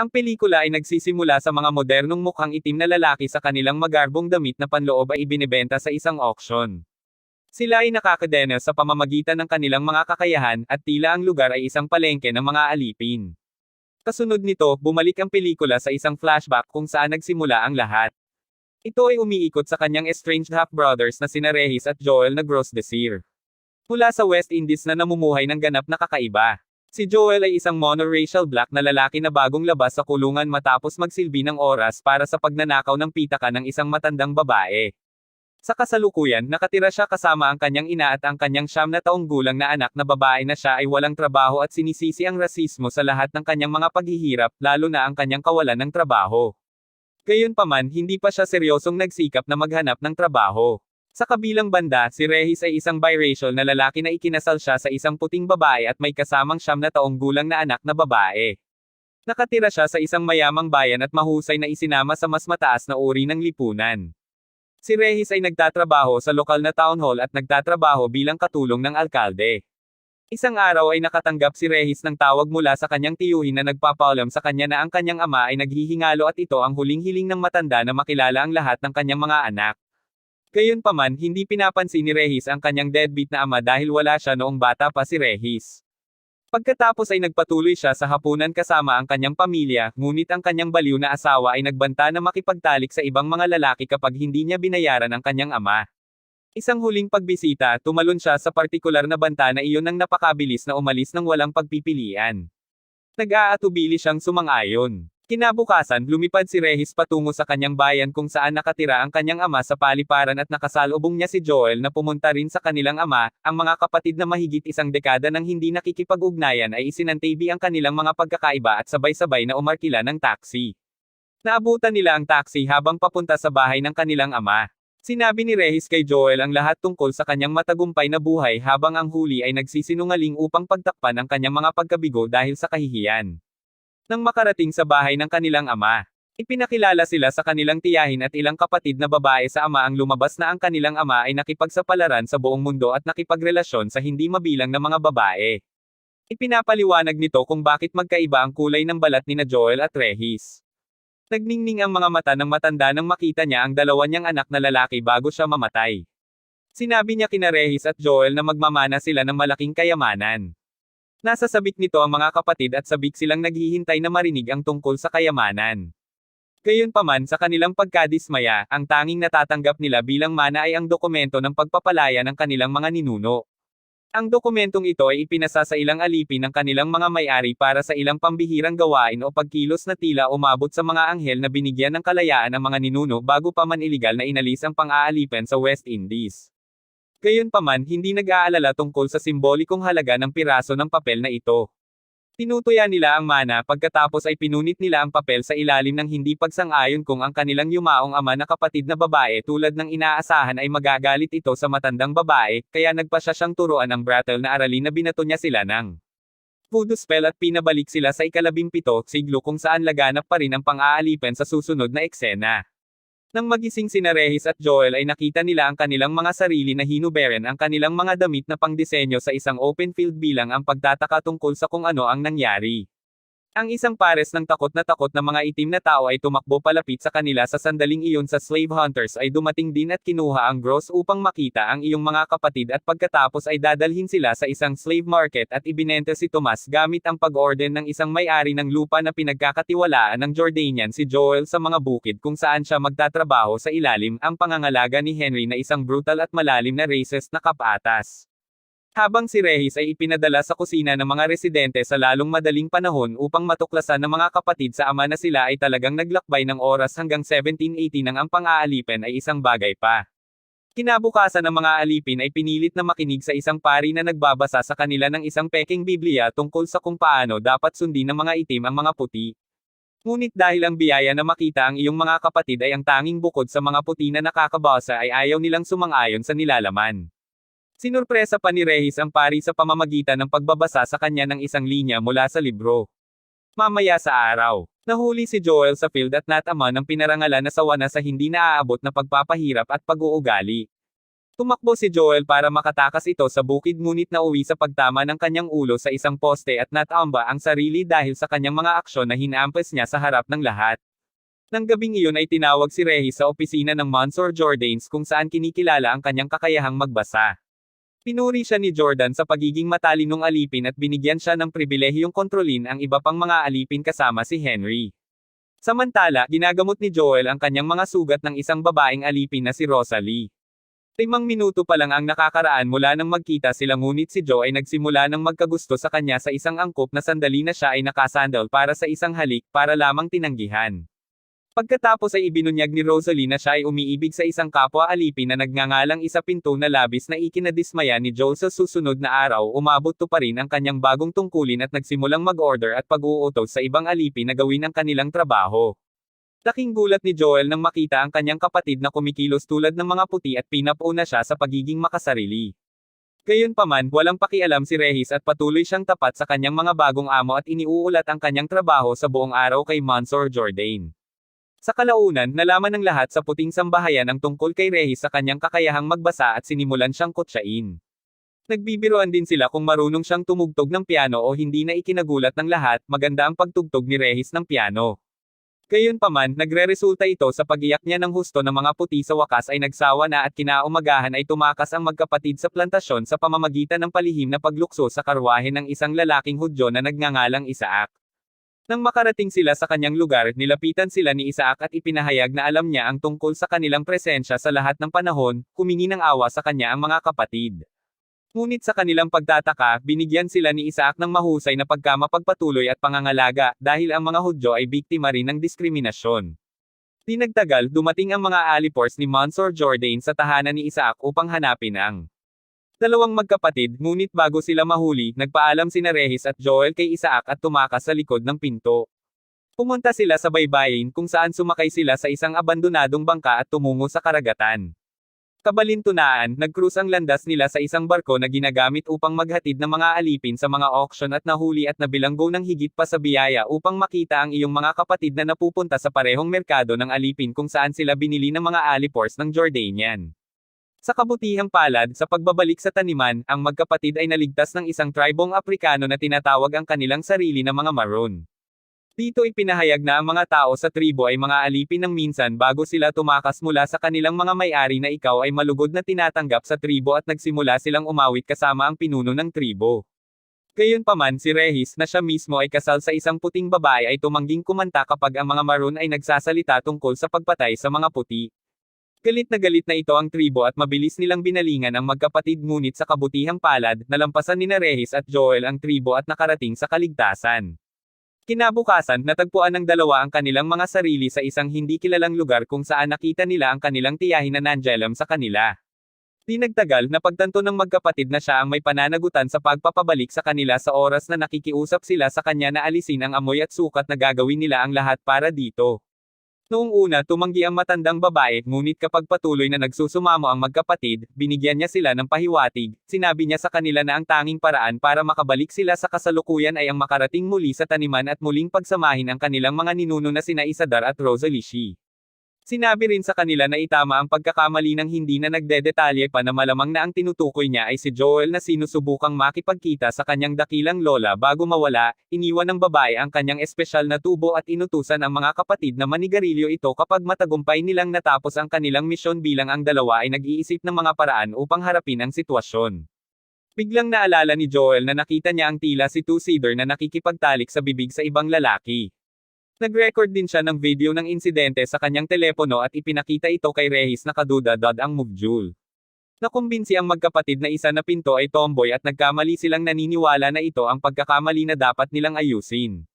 Ang pelikula ay nagsisimula sa mga modernong mukhang itim na lalaki sa kanilang magarbong damit na panloob ay ibinebenta sa isang auction. Sila ay nakakadena sa pamamagitan ng kanilang mga kakayahan, at tila ang lugar ay isang palengke ng mga alipin. Kasunod nito, bumalik ang pelikula sa isang flashback kung saan nagsimula ang lahat. Ito ay umiikot sa kanyang estranged half-brothers na sina Regis at Joel na Gros Desir. Mula sa West Indies na namumuhay ng ganap na kakaiba. Si Joel ay isang monoracial black na lalaki na bagong labas sa kulungan matapos magsilbi ng oras para sa pagnanakaw ng pitaka ng isang matandang babae. Sa kasalukuyan, nakatira siya kasama ang kanyang ina at ang kanyang siyam na taong gulang na anak na babae na siya ay walang trabaho at sinisisi ang rasismo sa lahat ng kanyang mga paghihirap, lalo na ang kanyang kawalan ng trabaho. Gayunpaman, hindi pa siya seryosong nagsikap na maghanap ng trabaho. Sa kabilang banda, si Regis ay isang biracial na lalaki na ikinasal siya sa isang puting babae at may kasamang siyam na taong gulang na anak na babae. Nakatira siya sa isang mayamang bayan at mahusay na isinama sa mas mataas na uri ng lipunan. Si Regis ay nagtatrabaho sa lokal na town hall at nagtatrabaho bilang katulong ng alkalde. Isang araw ay nakatanggap si Regis ng tawag mula sa kanyang tiyuhin na nagpapaalam sa kanya na ang kanyang ama ay naghihingalo at ito ang huling hiling ng matanda na makilala ang lahat ng kanyang mga anak. Gayunpaman, hindi pinapansin ni Regis ang kanyang deadbeat na ama dahil wala siya noong bata pa si Regis. Pagkatapos ay nagpatuloy siya sa hapunan kasama ang kanyang pamilya, ngunit ang kanyang baliw na asawa ay nagbanta na makipagtalik sa ibang mga lalaki kapag hindi niya binayaran ang kanyang ama. Isang huling pagbisita, tumalon siya sa partikular na banta na iyon ang napakabilis na umalis ng walang pagpipilian. Nag-aatubili siyang sumang-ayon. Kinabukasan, lumipad si Regis patungo sa kanyang bayan kung saan nakatira ang kanyang ama sa paliparan at nakasalubong niya si Joel na pumunta rin sa kanilang ama, ang mga kapatid na mahigit isang dekada nang hindi nakikipag-ugnayan ay isinantabi ang kanilang mga pagkakaiba at sabay-sabay na umarkila ng taxi. Naabutan nila ang taxi habang papunta sa bahay ng kanilang ama. Sinabi ni Regis kay Joel ang lahat tungkol sa kanyang matagumpay na buhay habang ang huli ay nagsisinungaling upang pagtakpan ang kanyang mga pagkabigo dahil sa kahihiyan. Nang makarating sa bahay ng kanilang ama, ipinakilala sila sa kanilang tiyahin at ilang kapatid na babae sa ama ang lumabas na ang kanilang ama ay nakipagsapalaran sa buong mundo at nakipagrelasyon sa hindi mabilang na mga babae. Ipinapaliwanag nito kung bakit magkaiba ang kulay ng balat ni na Joel at Regis. Nagningning ang mga mata ng matanda nang makita niya ang dalawa niyang anak na lalaki bago siya mamatay. Sinabi niya kina Regis at Joel na magmamana sila ng malaking kayamanan. Nasa sabik nito ang mga kapatid at sabik silang naghihintay na marinig ang tungkol sa kayamanan. Gayunpaman sa kanilang pagkadismaya, ang tanging natatanggap nila bilang mana ay ang dokumento ng pagpapalaya ng kanilang mga ninuno. Ang dokumentong ito ay ipinasa sa ilang alipin ng kanilang mga may-ari para sa ilang pambihirang gawain o pagkilos na tila umabot sa mga anghel na binigyan ng kalayaan ang mga ninuno bago pa man iligal na inalis ang pang-aalipan sa West Indies. Gayunpaman, hindi nag-aalala tungkol sa simbolikong halaga ng piraso ng papel na ito. Tinutuya nila ang mana pagkatapos ay pinunit nila ang papel sa ilalim ng hindi pagsang-ayon kung ang kanilang yumaong ama na kapatid na babae tulad ng inaasahan ay magagalit ito sa matandang babae, kaya nagpa siya siyang turuan ng brattle na aralin na binato niya sila ng voodoo spell at pinabalik sila sa ikalabimpito siglo kung saan laganap pa rin ang pang-aalipan sa susunod na eksena. Nang magising sina Regis at Joel ay nakita nila ang kanilang mga sarili na hinuberen ang kanilang mga damit na pangdisenyo sa isang open field bilang ang pagtataka tungkol sa kung ano ang nangyari. Ang isang pares ng takot na takot na mga itim na tao ay tumakbo palapit sa kanila sa sandaling iyon sa slave hunters ay dumating din at kinuha ang gross upang makita ang iyong mga kapatid at pagkatapos ay dadalhin sila sa isang slave market at ibinenta si Tomas gamit ang pag-orden ng isang may-ari ng lupa na pinagkakatiwalaan ng Jordanian si Joel sa mga bukid kung saan siya magtatrabaho sa ilalim ang pangangalaga ni Henry na isang brutal at malalim na racist na kapatas. Habang si Regis ay ipinadala sa kusina ng mga residente sa lalong madaling panahon upang matuklasan ng mga kapatid sa ama na sila ay talagang naglakbay ng oras hanggang 1780 nang ang pang-aalipen ay isang bagay pa. Kinabukasan ng mga alipin ay pinilit na makinig sa isang pari na nagbabasa sa kanila ng isang peking Biblia tungkol sa kung paano dapat sundin ng mga itim ang mga puti. Ngunit dahil ang biyaya na makita ang iyong mga kapatid ay ang tanging bukod sa mga puti na nakakabasa ay ayaw nilang sumang-ayon sa nilalaman. Sinurpresa pa ni Regis ang pari sa pamamagitan ng pagbabasa sa kanya ng isang linya mula sa libro. Mamaya sa araw, nahuli si Joel sa field at natama ng pinarangalan na sawa na sa hindi naaabot na pagpapahirap at pag-uugali. Tumakbo si Joel para makatakas ito sa bukid ngunit nauwi sa pagtama ng kanyang ulo sa isang poste at natamba ang sarili dahil sa kanyang mga aksyon na hinampas niya sa harap ng lahat. Nang gabing iyon ay tinawag si Regis sa opisina ng Mansor Jordanes kung saan kinikilala ang kanyang kakayahang magbasa. Pinuri siya ni Jordan sa pagiging matalinong alipin at binigyan siya ng pribilehiyong kontrolin ang iba pang mga alipin kasama si Henry. Samantala, ginagamot ni Joel ang kanyang mga sugat ng isang babaeng alipin na si Rosalie. Limang minuto pa lang ang nakakaraan mula nang magkita sila ngunit si Joe ay nagsimula ng magkagusto sa kanya sa isang angkop na sandali na siya ay nakasandal para sa isang halik para lamang tinanggihan. Pagkatapos ay ibinunyag ni Rosalie na siya ay umiibig sa isang kapwa alipin na nagngangalang isa pinto na labis na ikinadismaya ni Joe sa susunod na araw umabot to pa rin ang kanyang bagong tungkulin at nagsimulang mag-order at pag-uutos sa ibang alipin na gawin ang kanilang trabaho. Laking gulat ni Joel nang makita ang kanyang kapatid na kumikilos tulad ng mga puti at pinapuna siya sa pagiging makasarili. Gayunpaman, walang pakialam si Regis at patuloy siyang tapat sa kanyang mga bagong amo at iniuulat ang kanyang trabaho sa buong araw kay Mansor Jordan. Sa kalaunan, nalaman ng lahat sa puting sambahayan ang tungkol kay Regis sa kanyang kakayahang magbasa at sinimulan siyang kutsain. Nagbibiroan din sila kung marunong siyang tumugtog ng piano o hindi na ikinagulat ng lahat, maganda ang pagtugtog ni Regis ng piano. Gayunpaman, nagre-resulta ito sa pagiyak niya ng husto ng mga puti sa wakas ay nagsawa na at kinaumagahan ay tumakas ang magkapatid sa plantasyon sa pamamagitan ng palihim na paglukso sa karwahe ng isang lalaking Hudyo na nagngangalang Isaac. Nang makarating sila sa kanyang lugar, nilapitan sila ni Isaac at ipinahayag na alam niya ang tungkol sa kanilang presensya sa lahat ng panahon, humingi ng awa sa kanya ang mga kapatid. Ngunit sa kanilang pagtataka, binigyan sila ni Isaac ng mahusay na pagkamapagpatuloy at pangangalaga, dahil ang mga Hudyo ay biktima rin ng diskriminasyon. Di nagtagal, dumating ang mga alipors ni Mansor Jordan sa tahanan ni Isaac upang hanapin ang dalawang magkapatid, ngunit bago sila mahuli, nagpaalam sina Regis at Joel kay Isaac at tumakas sa likod ng pinto. Pumunta sila sa baybayin kung saan sumakay sila sa isang abandonadong bangka at tumungo sa karagatan. Kabalintunaan, nag-cruise ang landas nila sa isang barko na ginagamit upang maghatid ng mga alipin sa mga auction at nahuli at nabilanggo ng higit pa sa biyaya upang makita ang iyong mga kapatid na napupunta sa parehong merkado ng alipin kung saan sila binili ng mga alipors ng Jordanian. Sa kabutihang palad, sa pagbabalik sa taniman, ang magkapatid ay naligtas ng isang tribong Aprikano na tinatawag ang kanilang sarili na mga Maroon. Dito ipinahayag na ang mga tao sa tribo ay mga alipin ng minsan bago sila tumakas mula sa kanilang mga may-ari na ikaw ay malugod na tinatanggap sa tribo at nagsimula silang umawit kasama ang pinuno ng tribo. Gayunpaman si Regis na siya mismo ay kasal sa isang puting babae ay tumangging kumanta kapag ang mga maroon ay nagsasalita tungkol sa pagpatay sa mga puti. Galit na galit na ito ang tribo at mabilis nilang binalingan ang magkapatid ngunit sa kabutihang palad, nalampasan ni na Regis at Joel ang tribo at nakarating sa kaligtasan. Kinabukasan, natagpuan ng dalawa ang kanilang mga sarili sa isang hindi kilalang lugar kung saan nakita nila ang kanilang tiyahin na nanjelam sa kanila. Di nagtagal, napagtanto ng magkapatid na siya ang may pananagutan sa pagpapabalik sa kanila sa oras na nakikiusap sila sa kanya na alisin ang amoy at sukat na gagawin nila ang lahat para dito. Noong una tumanggi ang matandang babae, ngunit kapag patuloy na nagsusumamo ang magkapatid, binigyan niya sila ng pahiwatig, sinabi niya sa kanila na ang tanging paraan para makabalik sila sa kasalukuyan ay ang makarating muli sa taniman at muling pagsamahin ang kanilang mga ninuno na sina Isadar at Rosalie Shi. Sinabi rin sa kanila na itama ang pagkakamali ng hindi na nagdedetalye pa na malamang na ang tinutukoy niya ay si Joel na sinusubukang makipagkita sa kanyang dakilang lola bago mawala, iniwan ng babae ang kanyang espesyal na tubo at inutusan ang mga kapatid na manigarilyo ito kapag matagumpay nilang natapos ang kanilang misyon bilang ang dalawa ay nag-iisip ng mga paraan upang harapin ang sitwasyon. Biglang naalala ni Joel na nakita niya ang tila si Two-Seeder na nakikipagtalik sa bibig sa ibang lalaki. Nag-record din siya ng video ng insidente sa kanyang telepono at ipinakita ito kay Regis na kaduda-dad ang Mugjul. Nakumbinsi ang magkapatid na isa na pinto ay tomboy at nagkamali silang naniniwala na ito ang pagkakamali na dapat nilang ayusin.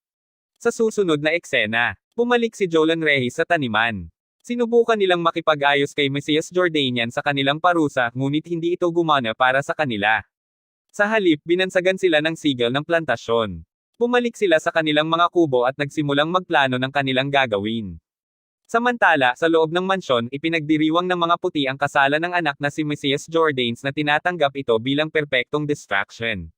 Sa susunod na eksena, bumalik si Jolan Regis sa taniman. Sinubukan nilang makipag-ayos kay Mesias Jordanian sa kanilang parusa, ngunit hindi ito gumana para sa kanila. Sa halip, binansagan sila ng sigal ng plantasyon. Bumalik sila sa kanilang mga kubo at nagsimulang magplano ng kanilang gagawin. Samantala, sa loob ng mansyon, ipinagdiriwang ng mga puti ang kasalan ng anak na si Mesias Jordanes na tinatanggap ito bilang perpektong distraction.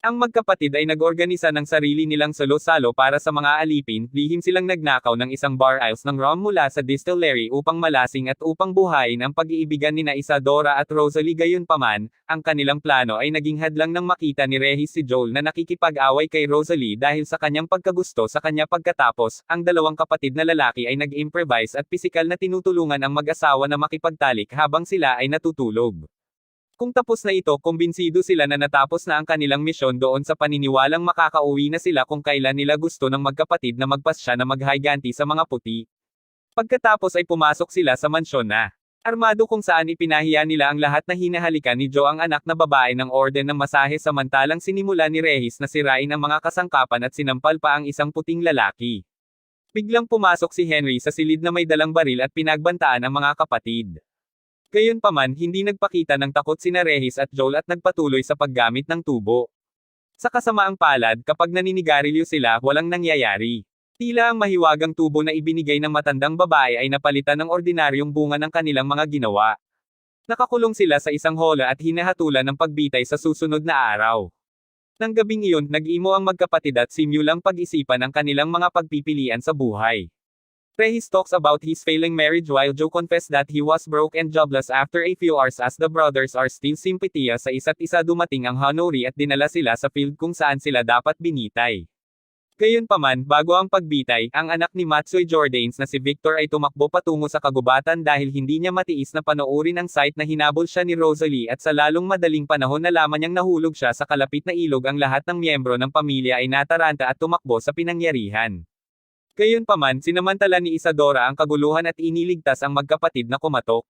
Ang magkapatid ay nag-organisa ng sarili nilang salo-salo para sa mga alipin, lihim silang nagnakaw ng isang bar aisles ng rum mula sa distillery upang malasing at upang buhayin ang pag-iibigan nina Isadora at Rosalie gayunpaman, ang kanilang plano ay naging hadlang nang makita ni Regis si Joel na nakikipag-away kay Rosalie dahil sa kanyang pagkagusto sa kanya pagkatapos, ang dalawang kapatid na lalaki ay nag-improvise at pisikal na tinutulungan ang mag-asawa na makipagtalik habang sila ay natutulog. Kung tapos na ito, kumbinsido sila na natapos na ang kanilang misyon doon sa paniniwalang makakauwi na sila kung kailan nila gusto ng magkapatid na magpasya na maghiganti sa mga puti. Pagkatapos ay pumasok sila sa mansyon na. Armado kung saan ipinahiya nila ang lahat na hinahalikan ni Joe ang anak na babae ng orden ng masahe samantalang sinimula ni Regis na sirain ang mga kasangkapan at sinampal pa ang isang puting lalaki. Biglang pumasok si Henry sa silid na may dalang baril at pinagbantaan ang mga kapatid. Gayunpaman, hindi nagpakita ng takot sina Regis at Joel at nagpatuloy sa paggamit ng tubo. Sa kasamaang palad, kapag naninigarilyo sila, walang nangyayari. Tila ang mahiwagang tubo na ibinigay ng matandang babae ay napalitan ng ordinaryong bunga ng kanilang mga ginawa. Nakakulong sila sa isang hola at hinahatulan ng pagbitay sa susunod na araw. Nang gabing iyon, nag-imo ang magkapatid at simulang pag-isipan ang kanilang mga pagpipilian sa buhay. Regis talks about his failing marriage while Joe confessed that he was broke and jobless after a few hours as the brothers are still simpatiya sa isa't isa dumating ang Hanori at dinala sila sa field kung saan sila dapat binitay. Gayunpaman, bago ang pagbitay, ang anak ni Matsoy Jordanes na si Victor ay tumakbo patungo sa kagubatan dahil hindi niya matiis na panoorin ang sight na hinabol siya ni Rosalie at sa lalong madaling panahon na laman niyang nahulog siya sa kalapit na ilog ang lahat ng miyembro ng pamilya ay nataranta at tumakbo sa pinangyarihan. Gayunpaman, sinamantala ni Isadora ang kaguluhan at iniligtas ang magkapatid na kumatok.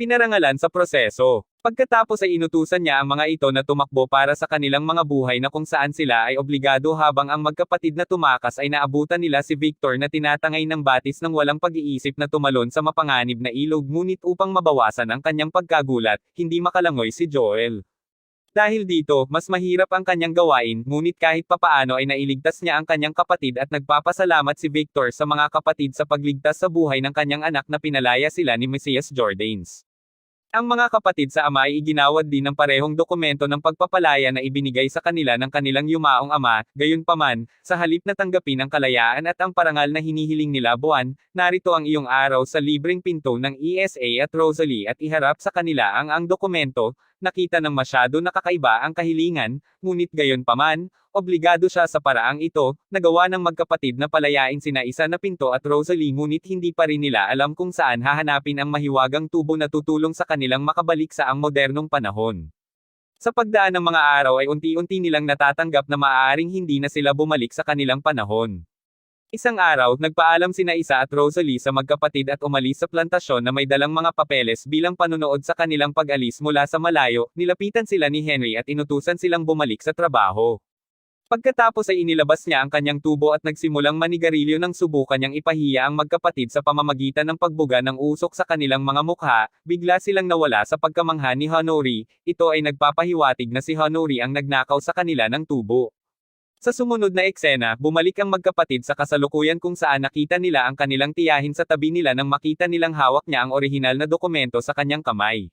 Pinarangalan sa proseso. Pagkatapos ay inutusan niya ang mga ito na tumakbo para sa kanilang mga buhay na kung saan sila ay obligado habang ang magkapatid na tumakas ay naabutan nila si Victor na tinatangay ng batis ng walang pag-iisip na tumalon sa mapanganib na ilog ngunit upang mabawasan ang kanyang pagkagulat, hindi makalangoy si Joel. Dahil dito, mas mahirap ang kanyang gawain, ngunit kahit papaano ay nailigtas niya ang kanyang kapatid at nagpapasalamat si Victor sa mga kapatid sa pagligtas sa buhay ng kanyang anak na pinalaya sila ni Messias Jordanes. Ang mga kapatid sa ama ay iginawad din ng parehong dokumento ng pagpapalaya na ibinigay sa kanila ng kanilang yumaong ama, gayunpaman, sa halip na tanggapin ang kalayaan at ang parangal na hinihiling nila buwan, narito ang iyong araw sa libreng pinto ng ESA at Rosalie at iharap sa kanila ang ang dokumento, nakita ng masyado nakakaiba ang kahilingan, ngunit gayon paman, obligado siya sa paraang ito, nagawa ng magkapatid na palayain sina isa na pinto at Rosalie ngunit hindi pa rin nila alam kung saan hahanapin ang mahiwagang tubo na tutulong sa kanilang makabalik sa ang modernong panahon. Sa pagdaan ng mga araw ay unti-unti nilang natatanggap na maaaring hindi na sila bumalik sa kanilang panahon. Isang araw, nagpaalam sina Isa at Rosalie sa magkapatid at umalis sa plantasyon na may dalang mga papeles bilang panunood sa kanilang pag-alis mula sa malayo, nilapitan sila ni Henry at inutusan silang bumalik sa trabaho. Pagkatapos ay inilabas niya ang kanyang tubo at nagsimulang manigarilyo ng subukan niyang ipahiya ang magkapatid sa pamamagitan ng pagbuga ng usok sa kanilang mga mukha, bigla silang nawala sa pagkamangha ni Honori, ito ay nagpapahiwatig na si Honori ang nagnakaw sa kanila ng tubo. Sa sumunod na eksena, bumalik ang magkapatid sa kasalukuyan kung saan nakita nila ang kanilang tiyahin sa tabi nila nang makita nilang hawak niya ang orihinal na dokumento sa kanyang kamay.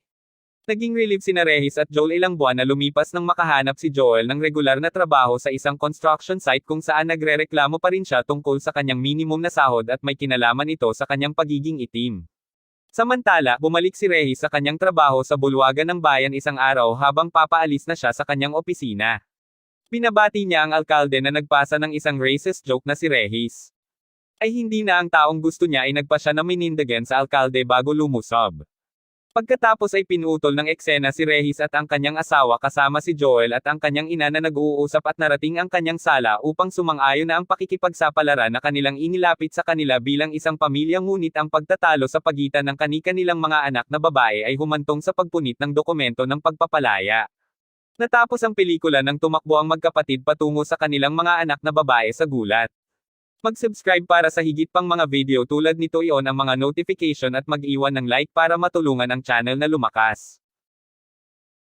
Naging relief sina Regis at Joel ilang buwan na lumipas nang makahanap si Joel ng regular na trabaho sa isang construction site kung saan nagrereklamo pa rin siya tungkol sa kanyang minimum na sahod at may kinalaman ito sa kanyang pagiging itim. Samantala, bumalik si Regis sa kanyang trabaho sa bulwagan ng bayan isang araw habang papaalis na siya sa kanyang opisina. Binabati niya ang alkalde na nagpasa ng isang racist joke na si Regis. Ay hindi na ang taong gusto niya ay nagpa siya na minindagan sa alkalde bago lumusob. Pagkatapos ay pinutol ng eksena si Regis at ang kanyang asawa kasama si Joel at ang kanyang ina na nag-uusap at narating ang kanyang sala upang sumang-ayon na ang pakikipagsapalaran na kanilang inilapit sa kanila bilang isang pamilya ngunit ang pagtatalo sa pagitan ng kani-kanilang mga anak na babae ay humantong sa pagpunit ng dokumento ng pagpapalaya. Natapos ang pelikula nang tumakbo ang magkapatid patungo sa kanilang mga anak na babae sa gulat. Mag-subscribe para sa higit pang mga video tulad nito iyon ang mga notification at mag-iwan ng like para matulungan ang channel na lumakas.